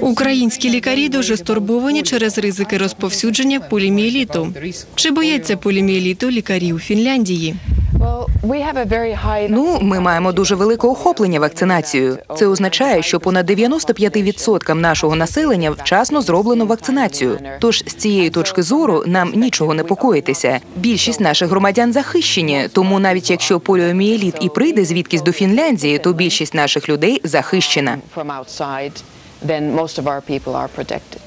Українські лікарі дуже стурбовані через ризики розповсюдження поліміеліту. Чи бояться поліміеліту лікарі у Фінляндії? Ну, ми маємо дуже велике охоплення вакцинацією. Це означає, що понад 95% нашого населення вчасно зроблено вакцинацію. Тож з цієї точки зору нам нічого непокоїтися. Більшість наших громадян захищені, тому навіть якщо поліоміеліт і прийде звідкись до Фінляндії, то більшість наших людей захищена. Then most of our people are protected.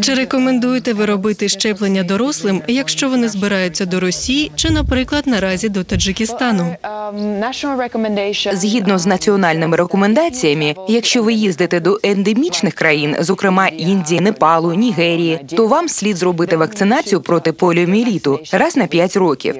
Чи рекомендуєте ви робити щеплення дорослим, якщо вони збираються до Росії чи, наприклад, наразі до Таджикистану? Um, Згідно з національними рекомендаціями, якщо ви їздите до ендемічних країн, зокрема Індії, Непалу, Нігерії, то вам слід зробити вакцинацію проти поліоміеліту раз на 5 років.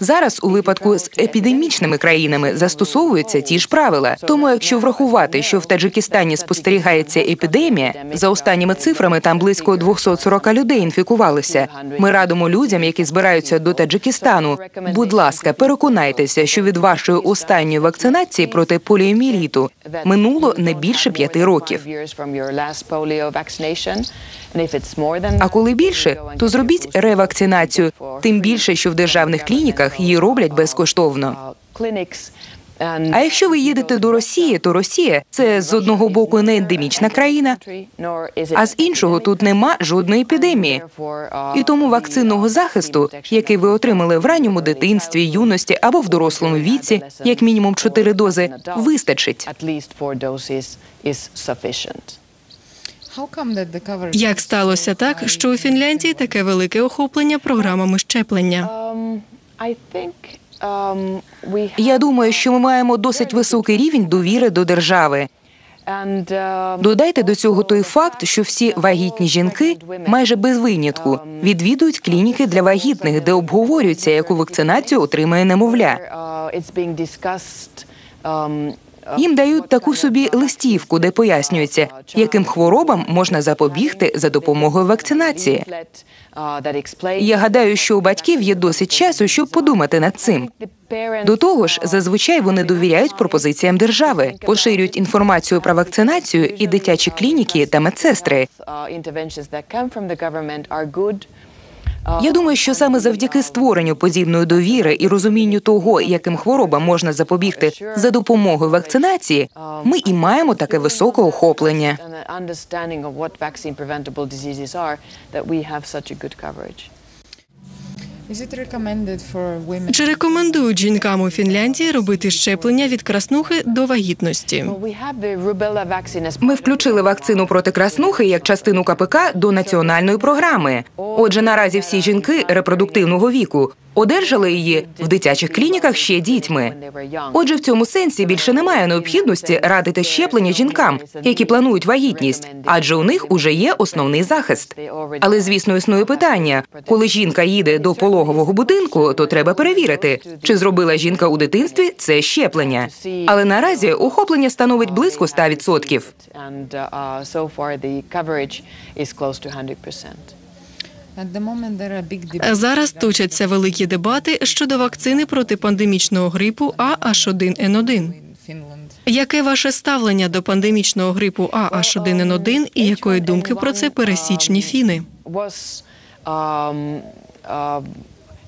Зараз у випадку з епідемічними країнами застосовуються ті ж правила. Тому, якщо врахувати, що в Таджикистані спостерігається епідемія, за останніми цифрами там близько 240 людей інфікувалися. Ми радимо людям, які збираються до Таджикистану. Будь ласка, переконайтеся, що від вашої останньої вакцинації проти поліоміеліту минуло не більше п'яти років. А коли більше, то зробіть ревакцинацію. Тим більше, що в державних клініках її роблять безкоштовно. А якщо ви їдете до Росії, то Росія це з одного боку не ендемічна країна, а з іншого тут нема жодної епідемії. І тому вакцинного захисту, який ви отримали в ранньому дитинстві, юності або в дорослому віці, як мінімум 4 дози, вистачить. Як сталося так, що у Фінляндії таке велике охоплення програмами щеплення? Я думаю, що ми маємо досить високий рівень довіри до держави. uh, Додайте до цього той факт, що всі вагітні жінки майже без винятку відвідують клініки для вагітних, де обговорюється, яку вакцинацію отримає немовля. Їм дають таку собі листівку, де пояснюється, яким хворобам можна запобігти за допомогою вакцинації. Я гадаю, що у батьків є досить часу, щоб подумати над цим. До того ж, зазвичай вони довіряють пропозиціям держави, поширюють інформацію про вакцинацію і дитячі клініки та медсестри. Я думаю, що саме завдяки створенню подібної довіри і розумінню того, яким хворобам можна запобігти за допомогою вакцинації, ми і маємо таке високе охоплення. Чи рекомендують жінкам у Фінляндії робити щеплення від краснухи до вагітності? Ми включили вакцину проти краснухи як частину КПК до національної програми. Отже, наразі всі жінки репродуктивного віку одержали її в дитячих клініках ще дітьми. Отже, в цьому сенсі більше немає необхідності радити щеплення жінкам, які планують вагітність, адже у них уже є основний захист. Але звісно, існує питання: коли жінка їде до пологового будинку, то треба перевірити, чи зробила жінка у дитинстві це щеплення. Але наразі охоплення становить близько 100%. Зараз точаться великі дебати щодо вакцини проти пандемічного грипу AH1N1. in Finland. Яке ваше ставлення до пандемічного грипу AH1N1 і якої думки про це пересічні фіни?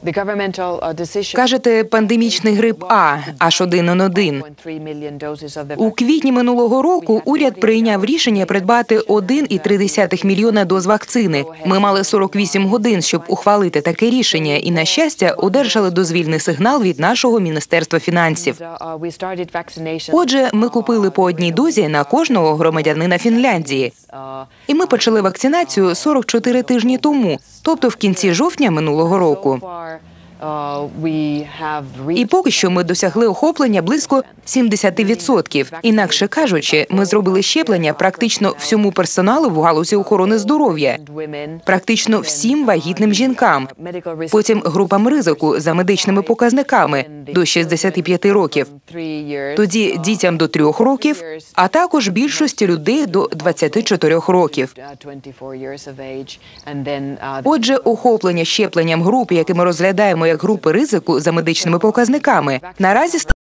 Uh, uh, Кажете, пандемічний грип А H1N1. 1.3 million doses У квітні минулого року уряд прийняв рішення придбати 1,3 мільйона доз вакцини. Ми мали 48 годин, щоб ухвалити таке рішення, і на щастя одержали дозвільний сигнал від нашого міністерства фінансів. Uh, started. Отже, ми купили по одній дозі на кожного громадянина Фінляндії. Uh, І ми почали вакцинацію 44 тижні тому, тобто в кінці жовтня минулого року. І поки що ми досягли охоплення близько 70%. Інакше кажучи, ми зробили щеплення практично всьому персоналу в галузі охорони здоров'я, практично всім вагітним жінкам. Потім групам ризику за медичними показниками до 65 років. Тоді дітям до 3 років, а також більшості людей до 24 років. uh, 24 years of age, and then uh, Отже, охоплення щепленням груп, які ми розглядаємо групи ризику за медичними показниками, наразі